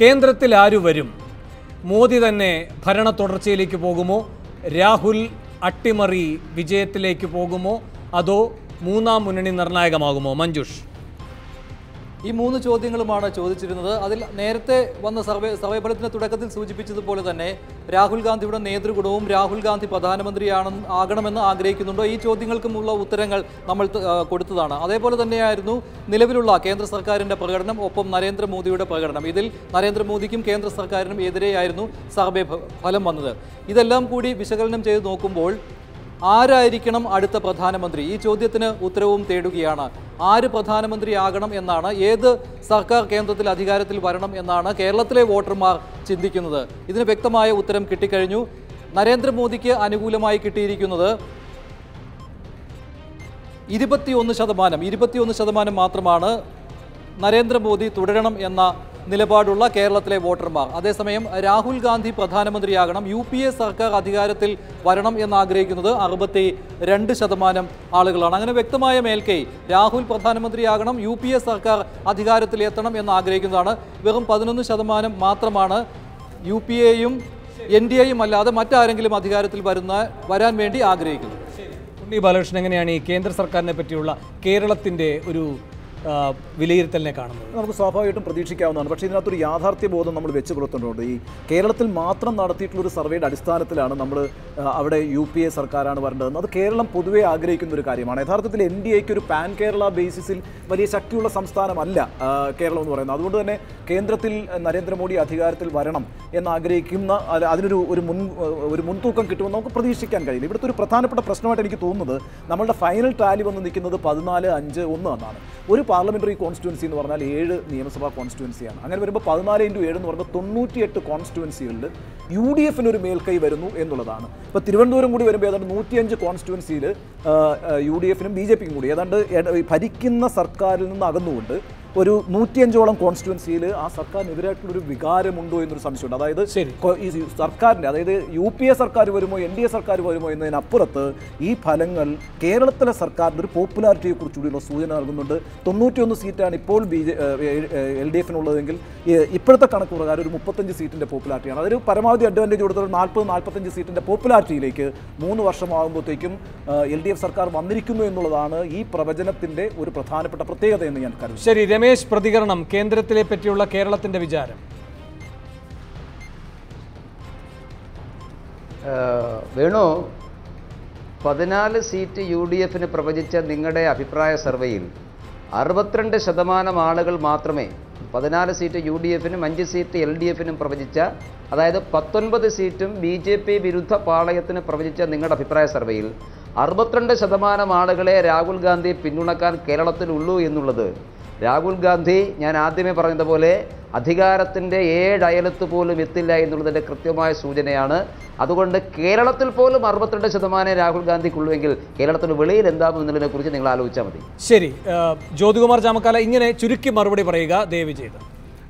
കേന്ദ്രത്തിൽ ആരു വരും? മോദി തന്നെ ഭരണ തുടർച്ചയിലേക്ക് പോകുമോ? രാഹുൽ അട്ടിമറി വിജയത്തിലേക്ക് പോകുമോ? അതോ മൂന്നാം മുന്നണി നിർണായകമാകുമോ? മഞ്ജുഷ്. ഈ മൂന്ന് ചോദ്യങ്ങളുമാണ് ചോദിച്ചിരുന്നത്. അതിൽ നേരത്തെ വന്ന സർവേ സർവേ ഫലത്തിന്റെ തുടക്കത്തിൽ സൂചിപ്പിച്ചതുപോലെ തന്നെ രാഹുൽ ഗാന്ധിയുടെ നേതൃഗുണവും രാഹുൽ ഗാന്ധി പ്രധാനമന്ത്രിയാണെന്ന് ആകണമെന്ന് ആഗ്രഹിക്കുന്നുണ്ടോ. ഈ ചോദ്യങ്ങൾക്കുമുള്ള ഉത്തരങ്ങൾ നമ്മൾ കൊടുത്തതാണ്. അതേപോലെ തന്നെയായിരുന്നു നിലവിലുള്ള കേന്ദ്ര സർക്കാരിന്റെ പ്രകടനം ഒപ്പം നരേന്ദ്രമോദിയുടെ പ്രകടനം. ഇതിൽ നരേന്ദ്രമോദിക്കും കേന്ദ്ര സർക്കാരിനും എതിരെയായിരുന്നു സർവേ ഫലം വന്നത്. ഇതെല്ലാം കൂടി വിശകലനം ചെയ്ത് നോക്കുമ്പോൾ ആരായിരിക്കണം അടുത്ത പ്രധാനമന്ത്രി? ഈ ചോദ്യത്തിന് ഉത്തരവും തേടുകയാണ്. ആര് പ്രധാനമന്ത്രിയാകണം എന്നാണ് ഏത് സർക്കാർ കേന്ദ്രത്തിൽ അധികാരത്തിൽ വരണം എന്നാണ് കേരളത്തിലെ വോട്ടർമാർ ചിന്തിക്കുന്നത്. ഇതിന് വ്യക്തമായ ഉത്തരം കിട്ടിക്കഴിഞ്ഞു. നരേന്ദ്രമോദിക്ക് അനുകൂലമായി കിട്ടിയിരിക്കുന്നത് ഇരുപത്തിയൊന്ന് ശതമാനം. ഇരുപത്തിയൊന്ന് ശതമാനം മാത്രമാണ് നരേന്ദ്രമോദി തുടരണം എന്ന നിലപാടുള്ള കേരളത്തിലെ വോട്ടർമാർ. അതേസമയം രാഹുൽ ഗാന്ധി പ്രധാനമന്ത്രിയാകണം. യു പി എ സർക്കാർ അധികാരത്തിൽ വരണം എന്നാഗ്രഹിക്കുന്നത് അറുപത്തി രണ്ട് ശതമാനം ആളുകളാണ്. അങ്ങനെ വ്യക്തമായ മേൽക്കൈ രാഹുൽ പ്രധാനമന്ത്രിയാകണം യു പി എ സർക്കാർ അധികാരത്തിൽ എത്തണം എന്നാഗ്രഹിക്കുന്നതാണ്. വെറും പതിനൊന്ന് ശതമാനം മാത്രമാണ് യു പി എയും എൻ ഡി എയും അല്ലാതെ മറ്റാരെങ്കിലും അധികാരത്തിൽ വരുന്ന വരാൻ വേണ്ടി ആഗ്രഹിക്കുന്നത്. ഉണ്ണി ബാലകൃഷ്ണൻ എങ്ങനെയാണ് ഈ കേന്ദ്ര സർക്കാരിനെ പറ്റിയുള്ള കേരളത്തിന്റെ ഒരു വിലയിരുത്തലിനെ കാണുന്നത്. നമുക്ക് സ്വാഭാവികമായിട്ടും പ്രതീക്ഷിക്കാവുന്നതാണ്. പക്ഷേ ഇതിനകത്തൊരു യാഥാർത്ഥ്യ ബോധം നമ്മൾ വെച്ച് പുലർത്തേണ്ടതുണ്ട് ഈ കേരളത്തിൽ മാത്രം നടത്തിയിട്ടുള്ള ഒരു സർവേയുടെ അടിസ്ഥാനത്തിലാണ് നമ്മൾ അവിടെ യു പി എ സർക്കാരാണ് വരേണ്ടതെന്ന്. അത് കേരളം പൊതുവേ ആഗ്രഹിക്കുന്ന ഒരു കാര്യമാണ്. യഥാർത്ഥത്തിൽ എൻ ഡി എക്ക് ഒരു പാൻ കേരള ബേസിസിൽ വലിയ ശക്തിയുള്ള സംസ്ഥാനമല്ല കേരളം എന്ന് പറയുന്നത്. അതുകൊണ്ട് തന്നെ കേന്ദ്രത്തിൽ നരേന്ദ്രമോദി അധികാരത്തിൽ വരണം എന്നാഗ്രഹിക്കുന്ന അതിനൊരു ഒരു മുൻ ഒരു മുൻതൂക്കം കിട്ടുമെന്ന് നമുക്ക് പ്രതീക്ഷിക്കാൻ കഴിയില്ല. ഇവിടുത്തെ ഒരു പ്രധാനപ്പെട്ട പ്രശ്നമായിട്ട് എനിക്ക് തോന്നുന്നത് നമ്മളുടെ ഫൈനൽ ടാലി വന്ന് നിൽക്കുന്നത് പതിനാല് അഞ്ച് ഒന്ന് എന്നാണ്. ഒരു പാർലമെന്ററി കോൺസ്റ്റിറ്റ്യുവൻസി എന്ന് പറഞ്ഞാൽ ഏഴ് നിയമസഭാ കോൺസ്റ്റിറ്റ്യുവൻസിയാണ്. അങ്ങനെ വരുമ്പോൾ പതിനാല് ഇന്റു ഏഴ് എന്ന് പറയുമ്പോൾ തൊണ്ണൂറ്റിയെട്ട് കോൺസ്റ്റിറ്റ്യുവൻസികളിൽ യു ഡി എഫിന് ഒരു മേൽക്കൈ വരുന്നു എന്നുള്ളതാണ്. ഇപ്പോൾ തിരുവനന്തപുരം കൂടി വരുമ്പോൾ ഏതാണ്ട് നൂറ്റിയഞ്ച് കോൺസ്റ്റിറ്റ്യുവൻസിയിൽ യു ഡി എഫിനും ബി ജെ പിക്കും കൂടി. ഏതാണ്ട് ഭരിക്കുന്ന സർക്കാരിൽ നിന്ന് അകന്നുകൊണ്ട് ഒരു നൂറ്റിയഞ്ചോളം കോൺസ്റ്റിറ്റ്യുവൻസിയിൽ ആ സർക്കാരിനെതിരായിട്ടുള്ള ഒരു വികാരമുണ്ടോ എന്നൊരു സംശയമുണ്ട്. അതായത് ഈ സർക്കാരിന്റെ അതായത് യു പി എ സർക്കാർ വരുമോ എൻ ഡി എ സർക്കാർ വരുമോ എന്നതിനപ്പുറത്ത് ഈ ഫലങ്ങൾ കേരളത്തിലെ സർക്കാരിന്റെ ഒരു പോപ്പുലാരിറ്റിയെ കുറിച്ചുകൂടിയുള്ള സൂചന നൽകുന്നുണ്ട്. തൊണ്ണൂറ്റിയൊന്ന് സീറ്റാണ് ഇപ്പോൾ ബി ജെ എൽ ഡി എഫിനുള്ളതെങ്കിൽ ഇപ്പോഴത്തെ കണക്ക് പ്രകാരം ഒരു മുപ്പത്തഞ്ച് സീറ്റിന്റെ പോപ്പുലാരിറ്റിയാണ്. അതൊരു പരമാവധി അഡ്വാന്റേജ് കൊടുത്തൊരു നാൽപ്പത് നാൽപ്പത്തഞ്ച് സീറ്റിന്റെ പോപ്പുലാരിറ്റിയിലേക്ക് മൂന്ന് വർഷമാകുമ്പോഴത്തേക്കും എൽ ഡി എഫ് സർക്കാർ വന്നിരിക്കുന്നു എന്നുള്ളതാണ് ഈ പ്രവചനത്തിന്റെ ഒരു പ്രധാനപ്പെട്ട പ്രത്യേകത എന്ന് ഞാൻ കരുതുന്നു. ശരി രമേശ് പ്രതികരണം കേന്ദ്രത്തിലെ പറ്റിയുള്ള കേരളത്തിന്റെ വിചാരം. വേണു പതിനാല് സീറ്റ് യു ഡി എഫിന് പ്രവചിച്ച നിങ്ങളുടെ അഭിപ്രായ സർവേയിൽ അറുപത്തിരണ്ട് ശതമാനം ആളുകൾ മാത്രമേ പതിനാല് സീറ്റ് യു ഡി എഫിനും അഞ്ച് സീറ്റ് എൽ ഡി എഫിനും പ്രവചിച്ച അതായത് പത്തൊൻപത് സീറ്റും ബി ജെ പി വിരുദ്ധ പാളയത്തിന് പ്രവചിച്ച നിങ്ങളുടെ അഭിപ്രായ സർവേയിൽ അറുപത്തിരണ്ട് ശതമാനം ആളുകളെ രാഹുൽ ഗാന്ധി പിന്തുണക്കാൻ കേരളത്തിലുള്ളൂ എന്നുള്ളത് രാഹുൽ ഗാന്ധി ഞാൻ ആദ്യമേ പറഞ്ഞതുപോലെ അധികാരത്തിന്റെ ഏഴ് അയലത്ത് പോലും എത്തില്ല എന്നുള്ളതിന്റെ കൃത്യമായ സൂചനയാണ്. അതുകൊണ്ട് കേരളത്തിൽ പോലും അറുപത്തിരണ്ട് ശതമാനം രാഹുൽ ഗാന്ധിക്കുള്ളുവെങ്കിൽ കേരളത്തിന് വെളിയിൽ എന്താകും എന്നുള്ളതിനെക്കുറിച്ച് നിങ്ങൾ ആലോചിച്ചാൽ മതി. ശരി ജ്യോതികുമാർ ചാമക്കാല ഇങ്ങനെ ചുരുക്കി മറുപടി പറയുക ദയവ് ചെയ്ത്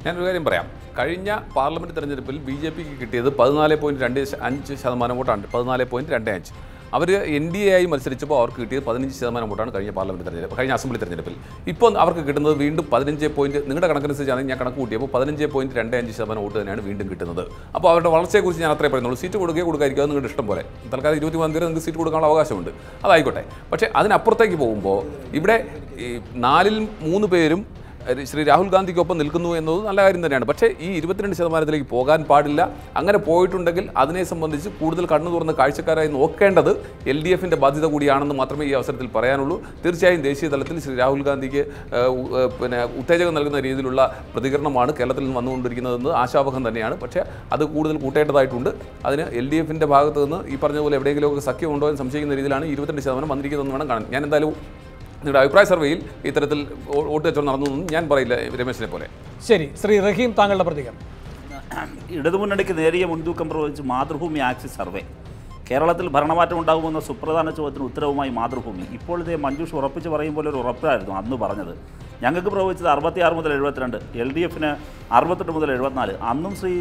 ഞാനൊരു കാര്യം പറയാം. കഴിഞ്ഞ പാർലമെന്റ് തെരഞ്ഞെടുപ്പിൽ ബി ജെ പിക്ക് കിട്ടിയത് പതിനാല് പോയിന്റ് രണ്ട് അഞ്ച് ശതമാനം വോട്ടാണ്. പതിനാല് പോയിന്റ് രണ്ട് അഞ്ച്. അവർ എൻ ഡി എ ആയി മത്സരിച്ചപ്പോൾ അവർക്ക് കിട്ടിയത് പതിനഞ്ച് ശതമാനം വോട്ടാണ് കഴിഞ്ഞ പാർലമെന്റ് തെരഞ്ഞെടുപ്പ് കഴിഞ്ഞ അസംബ്ലി തെരഞ്ഞെടുപ്പിൽ. ഇപ്പോൾ അവർക്ക് കിട്ടുന്നത് വീണ്ടും പതിനഞ്ച് പോയിന്റ് നിങ്ങളുടെ കണക്കനുസരിച്ചാണെങ്കിൽ ഞാൻ കണക്ക് കൂട്ടിയപ്പോൾ പതിനഞ്ച് പോയിന്റ് രണ്ട് അഞ്ച് ശതമാനം വോട്ട് തന്നെയാണ് വീണ്ടും കിട്ടുന്നത്. അപ്പോൾ അവരുടെ വളർച്ചയെക്കുറിച്ച് ഞാൻ അത്രേ പറയുന്നുള്ളൂ. സീറ്റ് കൊടുക്കുകയോ കൊടുക്കാതിരിക്കുക നിങ്ങളുടെ ഇഷ്ടം പോലെ. തൽക്കാലം ഇരുപത്തി മൂന്നാം തീയതി നിങ്ങൾക്ക് സീറ്റ് കൊടുക്കാനുള്ള അവകാശമുണ്ട്. അതായിക്കോട്ടെ. പക്ഷേ അതിനപ്പുറത്തേക്ക് പോകുമ്പോൾ ഇവിടെ നാലിൽ മൂന്ന് പേരും ശ്രീ രാഹുൽ ഗാന്ധിക്കൊപ്പം നിൽക്കുന്നു എന്നത് നല്ല കാര്യം തന്നെയാണ്. പക്ഷേ ഈ ഇരുപത്തിരണ്ട് ശതമാനത്തിലേക്ക് പോകാൻ പാടില്ല. അങ്ങനെ പോയിട്ടുണ്ടെങ്കിൽ അതിനെ സംബന്ധിച്ച് കൂടുതൽ കണ്ണു തുറന്ന് കാഴ്ചക്കാരായി നോക്കേണ്ടത് എൽ ഡി എഫിന്റെ ബാധ്യത കൂടിയാണെന്ന് മാത്രമേ ഈ അവസരത്തിൽ പറയാനുള്ളൂ. തീർച്ചയായും ദേശീയ തലത്തിൽ ശ്രീ രാഹുൽ ഗാന്ധിക്ക് പിന്നെ ഉത്തേജകം നൽകുന്ന രീതിയിലുള്ള പ്രതികരണമാണ് കേരളത്തിൽ നിന്ന് വന്നുകൊണ്ടിരിക്കുന്നതെന്ന് ആശാവഹം തന്നെയാണ്. പക്ഷേ അത് കൂടുതൽ കൂട്ടേണ്ടതായിട്ടുണ്ട്. അതിന് എൽ ഡി എഫിന്റെ ഭാഗത്ത് നിന്ന് ഈ പോലെ എവിടെയെങ്കിലുമൊക്കെ സഖ്യമുണ്ടോ എന്ന് സംശയിക്കുന്ന രീതിയിലാണ് ഇരുപത്തിരണ്ട് ശതമാനം വന്നിരിക്കുന്നതെന്ന് വേണം കാണാൻ. ഞാൻ എന്തായാലും നിങ്ങളുടെ അഭിപ്രായ സർവേയിൽ ഇത്തരത്തിൽ വോട്ട് കച്ചവടം നടന്നു എന്നും ഞാൻ പറയില്ല രമേശിനെ പോലെ. ശരി ശ്രീ റഹീം താങ്കളുടെ പ്രതികരണം. ഇടതുമുന്നണിക്ക് നേരിയ മുൻതൂക്കം പ്രവചിച്ച് മാതൃഭൂമി ആക്സിസ് സർവേ. കേരളത്തിൽ ഭരണമാറ്റം ഉണ്ടാകുമെന്ന സുപ്രധാന ചോദ്യത്തിന് ഉത്തരവുമായി മാതൃഭൂമി. ഇപ്പോൾ ഇതേ മഞ്ജുഷ് ഉറപ്പിച്ച് പറയും പോലെ ഒരു ഉറപ്പായിരുന്നു അന്ന് പറഞ്ഞത്. ഞങ്ങൾക്ക് പ്രവചിച്ചത് അറുപത്തിയാറ് മുതൽ എഴുപത്തിരണ്ട് എൽ ഡി എഫിന് അറുപത്തെട്ട് മുതൽ എഴുപത്തിനാല്. അന്നും ശ്രീ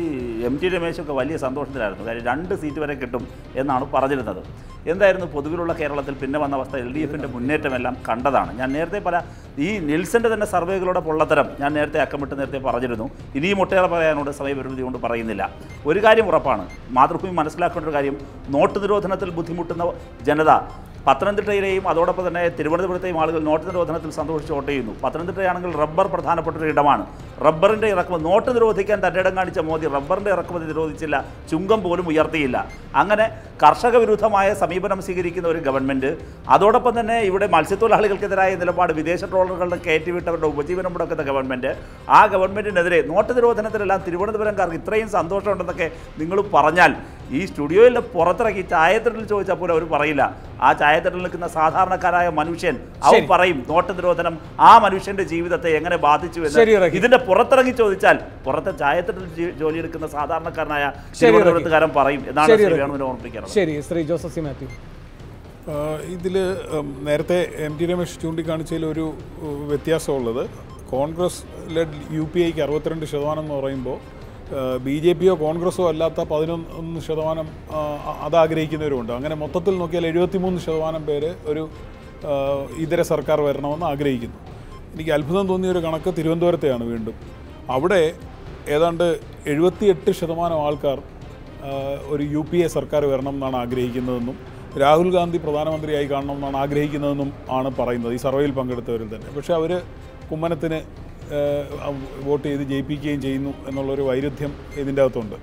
എം ടി രമേശൊക്കെ വലിയ സന്തോഷത്തിലായിരുന്നു. കാര്യം രണ്ട് സീറ്റ് വരെ കിട്ടും എന്നാണ് പറഞ്ഞിരുന്നത്. എന്തായിരുന്നു പൊതുവിലുള്ള കേരളത്തിൽ പിന്നെ വന്ന അവസ്ഥ? എൽ ഡി എഫിന്റെ മുന്നേറ്റമെല്ലാം കണ്ടതാണ്. ഞാൻ നേരത്തെ പല ഈ നിൽസന്റെ തന്നെ സർവേകളുടെ പൊള്ളത്തരം ഞാൻ നേരത്തെ അക്കമിട്ട് നേരത്തെ പറഞ്ഞിരുന്നു. ഇനിയും ഒട്ടേറെ പറയാനോട് സമയപരിമിതി കൊണ്ട് പറയുന്നില്ല. ഒരു കാര്യം ഉറപ്പാണ്. മാതൃഭൂമി മനസ്സിലാക്കേണ്ട ഒരു കാര്യം നോട്ട് നിരോധനത്തിൽ ബുദ്ധിമുട്ടുന്ന ജനത പത്തനംതിട്ടയിലെയും അതോടൊപ്പം തന്നെ തിരുവനന്തപുരത്തെയും ആളുകൾ നോട്ട് നിരോധനത്തിൽ സന്തോഷിച്ച് വോട്ട് ചെയ്യുന്നു. പത്തനംതിട്ടയാണെങ്കിൽ റബ്ബർ പ്രധാനപ്പെട്ട ഒരു ഇടമാണ്. റബ്ബറിന്റെ ഇറക്കുമതി നോട്ട് നിരോധിക്കാൻ ഇടം കാണിച്ച മോദി റബ്ബറിന്റെ ഇറക്കുമതി നിരോധിച്ചില്ല ചുങ്കം പോലും ഉയർത്തിയില്ല. അങ്ങനെ കർഷക വിരുദ്ധമായ സമീപനം സ്വീകരിക്കുന്ന ഒരു ഗവൺമെന്റ് അതോടൊപ്പം തന്നെ ഇവിടെ മത്സ്യത്തൊഴിലാളികൾക്കെതിരായ നിലപാട് വിദേശ ട്രോളറുകളുടെ കയറ്റിവിട്ടവരുടെ ഉപജീവനം മുടക്കുന്ന ഗവൺമെന്റ് ആ ഗവൺമെന്റിനെതിരെ നോട്ട് നിരോധനത്തിലെല്ലാം തിരുവനന്തപുരംകാർക്ക് ഇത്രയും സന്തോഷമുണ്ടെന്നൊക്കെ നിങ്ങൾ പറഞ്ഞാൽ ഈ സ്റ്റുഡിയോയിൽ പുറത്തിറക്കി ചായത്തിൽ ചോദിച്ചാൽ പോലും അവർ പറയില്ല. ആ ചായത്തട്ടിൽ നിൽക്കുന്ന സാധാരണക്കാരായ മനുഷ്യൻ അവർ പറയും നോട്ട് നിരോധനം ആ മനുഷ്യന്റെ ജീവിതത്തെ എങ്ങനെ ബാധിച്ചു എന്ന് ഇതിന്റെ പുറത്തിറങ്ങി ചോദിച്ചാൽ പുറത്തെ ചായത്തട്ടിൽ ജോലി ജോലിയെടുക്കുന്ന സാധാരണക്കാരനായ തിരുവനന്തപുരത്തുകാരൻ പറയും. എന്നാണ് ശരി, ശ്രീ ശരി ശ്രീ ജോസഫ് സി മാത്യു. ഇതിൽ നേരത്തെ എം ടി രമേശ് ചൂണ്ടിക്കാണിച്ചതിൽ ഒരു വ്യത്യാസമുള്ളത്. കോൺഗ്രസ് ലെഡ് യു പി ഐക്ക് അറുപത്തിരണ്ട് ശതമാനം എന്ന് പറയുമ്പോൾ ബി ജെ പിയോ കോൺഗ്രസോ അല്ലാത്ത പതിനൊന്ന് ശതമാനം അതാഗ്രഹിക്കുന്നവരുമുണ്ട്. അങ്ങനെ മൊത്തത്തിൽ നോക്കിയാൽ എഴുപത്തിമൂന്ന് ശതമാനം പേര് ഒരു ഇതര സർക്കാർ വരണമെന്ന് ആഗ്രഹിക്കുന്നു. എനിക്ക് അത്ഭുതം തോന്നിയ ഒരു കണക്ക് തിരുവനന്തപുരത്തെയാണ് വീണ്ടും. അവിടെ ഏതാണ്ട് എഴുപത്തിയെട്ട് ശതമാനം ആൾക്കാർ ഒരു യു പി എ സർക്കാർ വരണം എന്നാണ് ആഗ്രഹിക്കുന്നതെന്നും രാഹുൽ ഗാന്ധി പ്രധാനമന്ത്രിയായി കാണണം എന്നാണ് ആഗ്രഹിക്കുന്നതെന്നും ആണ് പറയുന്നത്. ഈ സർവേയിൽ പങ്കെടുത്തവരിൽ തന്നെ. പക്ഷേ അവർ കുമ്മനത്തിന് വോട്ട് ചെയ്ത് ജയിപ്പിക്കുകയും ചെയ്യുന്നു എന്നുള്ളൊരു വൈരുദ്ധ്യം ഇതിന്റെ അകത്തുണ്ട്.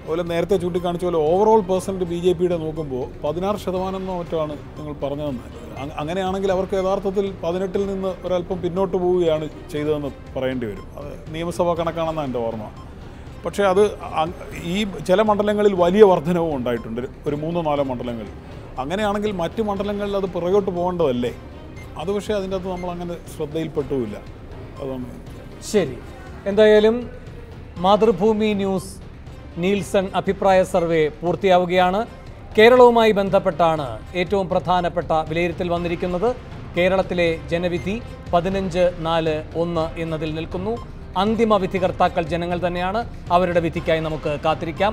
അതുപോലെ നേരത്തെ ചൂണ്ടിക്കാണിച്ച പോലെ ഓവറോൾ പേഴ്സന്റ് ബി ജെ പിയുടെ നോക്കുമ്പോൾ പതിനാറ് ശതമാനം എന്നോ മറ്റാണ് നിങ്ങൾ പറഞ്ഞതെന്ന്. അങ്ങനെയാണെങ്കിൽ അവർക്ക് യഥാർത്ഥത്തിൽ പതിനെട്ടിൽ നിന്ന് ഒരല്പം പിന്നോട്ട് പോവുകയാണ് ചെയ്തതെന്ന് പറയേണ്ടി വരും. അത് നിയമസഭാ കണക്കാണെന്നാണ് എന്റെ ഓർമ്മ. പക്ഷേ അത് ഈ ചില മണ്ഡലങ്ങളിൽ വലിയ വർധനവും ഉണ്ടായിട്ടുണ്ട്. ഒരു മൂന്നോ നാലോ മണ്ഡലങ്ങളിൽ. അങ്ങനെയാണെങ്കിൽ മറ്റ് മണ്ഡലങ്ങളിൽ അത് പുറകോട്ട് പോകേണ്ടതല്ലേ? അത് പക്ഷേ അതിന്റെ അകത്ത് നമ്മൾ അങ്ങനെ ശ്രദ്ധയിൽപ്പെട്ടുമില്ല. ശരി. എന്തായാലും മാതൃഭൂമി ന്യൂസ് നീൽസൺ അഭിപ്രായ സർവേ പൂർത്തിയാവുകയാണ്. കേരളവുമായി ബന്ധപ്പെട്ടാണ് ഏറ്റവും പ്രധാനപ്പെട്ട വിലയിരുത്തൽ വന്നിരിക്കുന്നത്. കേരളത്തിലെ ജനവിധി പതിനഞ്ച് നാല് ഒന്ന് എന്നതിൽ നിൽക്കുന്നു. അന്തിമ വിധികർത്താക്കൾ ജനങ്ങൾ തന്നെയാണ്. അവരുടെ വിധിക്കായി നമുക്ക് കാത്തിരിക്കാം.